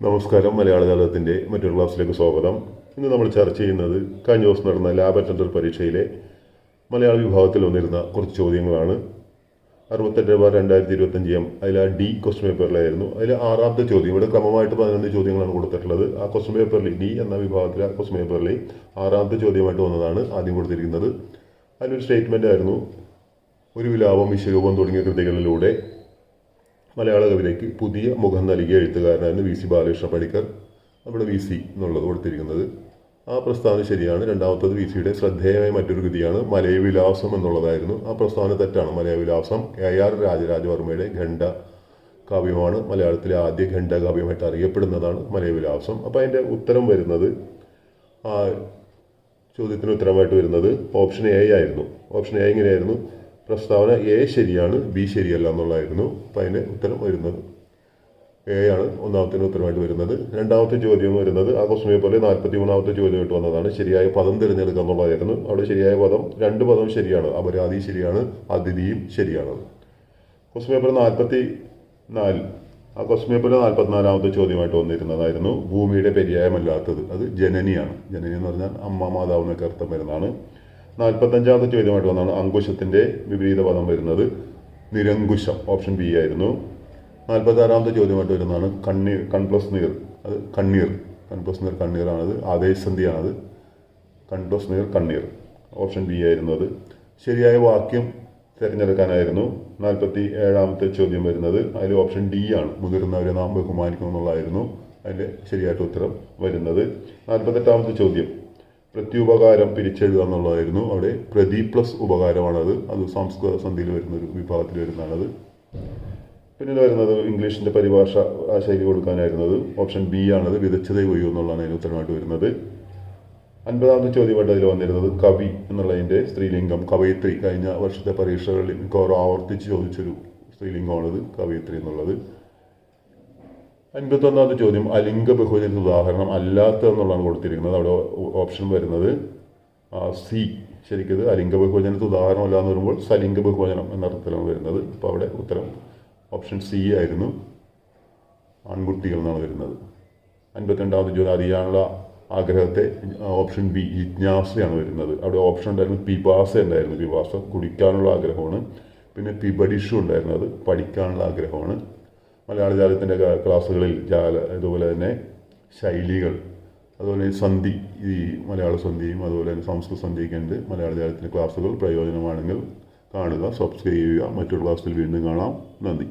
നമസ്കാരം മലയാള ജാലകത്തിന്റെ മറ്റൊരു ക്ലാസ്സിലേക്ക് സ്വാഗതം. ഇന്ന് നമ്മൾ ചർച്ച ചെയ്യുന്നത് കഴിഞ്ഞ ദിവസം നടന്ന ലാബ് അറ്റൻഡർ പരീക്ഷയിലെ മലയാള വിഭാഗത്തിൽ വന്നിരുന്ന കുറച്ച് ചോദ്യങ്ങളാണ്. അറുപത്തെട്ട് ബാർ രണ്ടായിരത്തി ഇരുപത്തഞ്ച് എം. അതിൽ ആ ഡി ക്വസ്റ്റ്യൻ പേപ്പറിലായിരുന്നു അതിൽ ആറാമത്തെ ചോദ്യം ഇവിടെ ക്രമമായിട്ട് പതിനൊന്ന് ചോദ്യങ്ങളാണ് കൊടുത്തിട്ടുള്ളത്. ആ ക്വസ്റ്റ്യൻ പേപ്പറിൽ ഡി എന്ന വിഭാഗത്തിലെ ആ ക്വസ്റ്റ്യൻ പേപ്പറിൽ ആറാമത്തെ ചോദ്യമായിട്ട് വന്നതാണ് ആദ്യം കൊടുത്തിരിക്കുന്നത്. അതിനൊരു സ്റ്റേറ്റ്മെന്റ് ആയിരുന്നു ഒരു വിലാപം വിശ്വരൂപം തുടങ്ങിയ കൃതികളിലൂടെ മലയാള കവിതയ്ക്ക് പുതിയ മുഖം നൽകിയ എഴുത്തുകാരനായിരുന്നു വി സി ബാലകൃഷ്ണ പണിക്കർ. അവിടെ വി സി എന്നുള്ളത് കൊടുത്തിരിക്കുന്നത്. ആ പ്രസ്താവന ശരിയാണ്. രണ്ടാമത്തത് വി സിയുടെ ശ്രദ്ധേയമായ മറ്റൊരു കൃതിയാണ് മലയവിലാസം എന്നുള്ളതായിരുന്നു. ആ പ്രസ്താവന തെറ്റാണ്. മലയവിലാസം എ ആർ രാജരാജവർമ്മയുടെ ഖണ്ഡ കാവ്യമാണ്. മലയാളത്തിലെ ആദ്യ ഖണ്ഡ കാവ്യമായിട്ട് അറിയപ്പെടുന്നതാണ് മലയവിലാസം. അപ്പോൾ അതിന്റെ ഉത്തരം വരുന്നത് ആ ചോദ്യത്തിന് ഉത്തരമായിട്ട് വരുന്നത് ഓപ്ഷൻ എ ആയിരുന്നു. ഓപ്ഷൻ എ എങ്ങനെയായിരുന്നു പ്രസ്താവന എ ശരിയാണ് ബി ശരിയല്ല എന്നുള്ളതായിരുന്നു. അപ്പം അതിന് ഉത്തരം വരുന്നത്. എ ആണ് ഒന്നാമത്തിന് ഉത്തരമായിട്ട് വരുന്നത്. രണ്ടാമത്തെ ചോദ്യം വരുന്നത് ആ ക്വസ്റ്റിനെ പോലെ നാൽപ്പത്തി മൂന്നാമത്തെ ചോദ്യമായിട്ട് വന്നതാണ്. ശരിയായ പദം തിരഞ്ഞെടുക്കുക എന്നുള്ളതായിരുന്നു. അവിടെ ശരിയായ പദം രണ്ട് പദം ശരിയാണ്. അപരാധി ശരിയാണ് അതിഥിയും ശരിയാണ്. ക്വസ്റ്റ്യൻ പേപ്പർ നാൽപ്പത്തി നാല് ആ ക്വസ്റ്റ്യൻ പേപ്പറിൽ നാൽപ്പത്തിനാലാമത്തെ ചോദ്യമായിട്ട് വന്നിരുന്നതായിരുന്നു. ഭൂമിയുടെ പര്യായമല്ലാത്തത്. അത് ജനനിയാണ്. ജനനി എന്ന് പറഞ്ഞാൽ അമ്മ മാതാവ് എന്നൊക്കെ അർത്ഥം വരുന്നതാണ്. നാൽപ്പത്തഞ്ചാമത്തെ ചോദ്യമായിട്ട് വന്നതാണ് അങ്കുശത്തിന്റെ വിപരീത പദം വരുന്നത്. നിരങ്കുശം ഓപ്ഷൻ ബി ആയിരുന്നു. നാൽപ്പത്താറാമത്തെ ചോദ്യമായിട്ട് വരുന്നതാണ് കണ്ണീർ കൺ പ്ലസ് നീർ. അത് കണ്ണീർ. കൺ പ്ലസ് നീർ കണ്ണീറാണത്. ആദേശന്ധിയാണത് കൺ പ്ലസ് നീർ കണ്ണീർ. ഓപ്ഷൻ ബി ആയിരുന്നു അത്. ശരിയായ വാക്യം തിരഞ്ഞെടുക്കാനായിരുന്നു. നാൽപ്പത്തി ഏഴാമത്തെ ചോദ്യം വരുന്നത്. അതിൽ ഓപ്ഷൻ ഡി ആണ്. മുതിർന്നവരെ നാം ബഹുമാനിക്കണം എന്നുള്ളതായിരുന്നു അതിന്റെ ശരിയായിട്ട് ഉത്തരം വരുന്നത്. നാൽപ്പത്തെട്ടാമത്തെ ചോദ്യം. പ്രത്യുപകാരം പിരിച്ചെഴുതുക എന്നുള്ളതായിരുന്നു അവിടെ. പ്രതി പ്ലസ് ഉപകാരമാണത്. അത് സംസ്കൃത സന്ധിയിൽ വരുന്ന ഒരു വിഭാഗത്തിൽ വരുന്നതാണത്. പിന്നീട് വരുന്നത് ഇംഗ്ലീഷിന്റെ പരിഭാഷ ശൈലി കൊടുക്കാനായിരുന്നത്. ഓപ്ഷൻ ബി ആണത്. വിതച്ചതേ കൊയ്യൂ എന്നുള്ളതാണ് അതിന് ഉത്തരമായിട്ട് വരുന്നത്. അൻപതാമത്തെ ചോദ്യമായിട്ട് അതിൽ വന്നിരുന്നത് കവി എന്നുള്ളതിന്റെ സ്ത്രീലിംഗം കവയിത്രി. കഴിഞ്ഞ വർഷത്തെ പരീക്ഷകളിൽ മിക്കവാറും ആവർത്തിച്ച് ചോദിച്ചൊരു സ്ത്രീലിംഗമാണത് കവയിത്രി എന്നുള്ളത്. അൻപത്തൊന്നാമത്തെ ചോദ്യം അലിംഗ ബഹുവചന ഉദാഹരണം അല്ലാത്ത എന്നുള്ളതാണ് കൊടുത്തിരിക്കുന്നത്. അവിടെ ഓപ്ഷൻ വരുന്നത് സി ശരിക്കത് അലിംഗ ബഹുവചനത്തെ ഉദാഹരണം അല്ല എന്ന് വരുമ്പോൾ സലിംഗ ബഹുവചനം എന്ന അർത്ഥത്തിലാണ് വരുന്നത്. അപ്പോൾ അവിടെ ഉത്തരം ഓപ്ഷൻ സി ആയിരുന്നു ആൺകുട്ടികൾ എന്നാണ് വരുന്നത്. അൻപത്തിരണ്ടാമത്തെ ചോദ്യം അറിയാനുള്ള ആഗ്രഹത്തെ ഓപ്ഷൻ ബി ജിജ്ഞാസയാണ് വരുന്നത്. അവിടെ ഓപ്ഷൻ ഉണ്ടായിരുന്നു പിപാസ ഉണ്ടായിരുന്നു പിപാസ കുടിക്കാനുള്ള ആഗ്രഹമാണ്. പിന്നെ പിബഡിഷു ഉണ്ടായിരുന്നത് പഠിക്കാനുള്ള ആഗ്രഹമാണ്. മലയാള ജാലത്തിന്റെ ക്ലാസ്സുകളിൽ ജാല ഇതുപോലെ തന്നെ ശൈലികൾ അതുപോലെ സന്ധി ഈ മലയാള സന്ധിയും അതുപോലെ തന്നെ സംസ്കൃത സന്ധിയൊക്കെ ഉണ്ട്. മലയാള ജാലത്തിന്റെ ക്ലാസ്സുകൾ പ്രയോജനമാണെങ്കിൽ കാണുക സബ്സ്ക്രൈബ് ചെയ്യുക. മറ്റൊരു ക്ലാസ്സിൽ വീണ്ടും കാണാം. നന്ദി.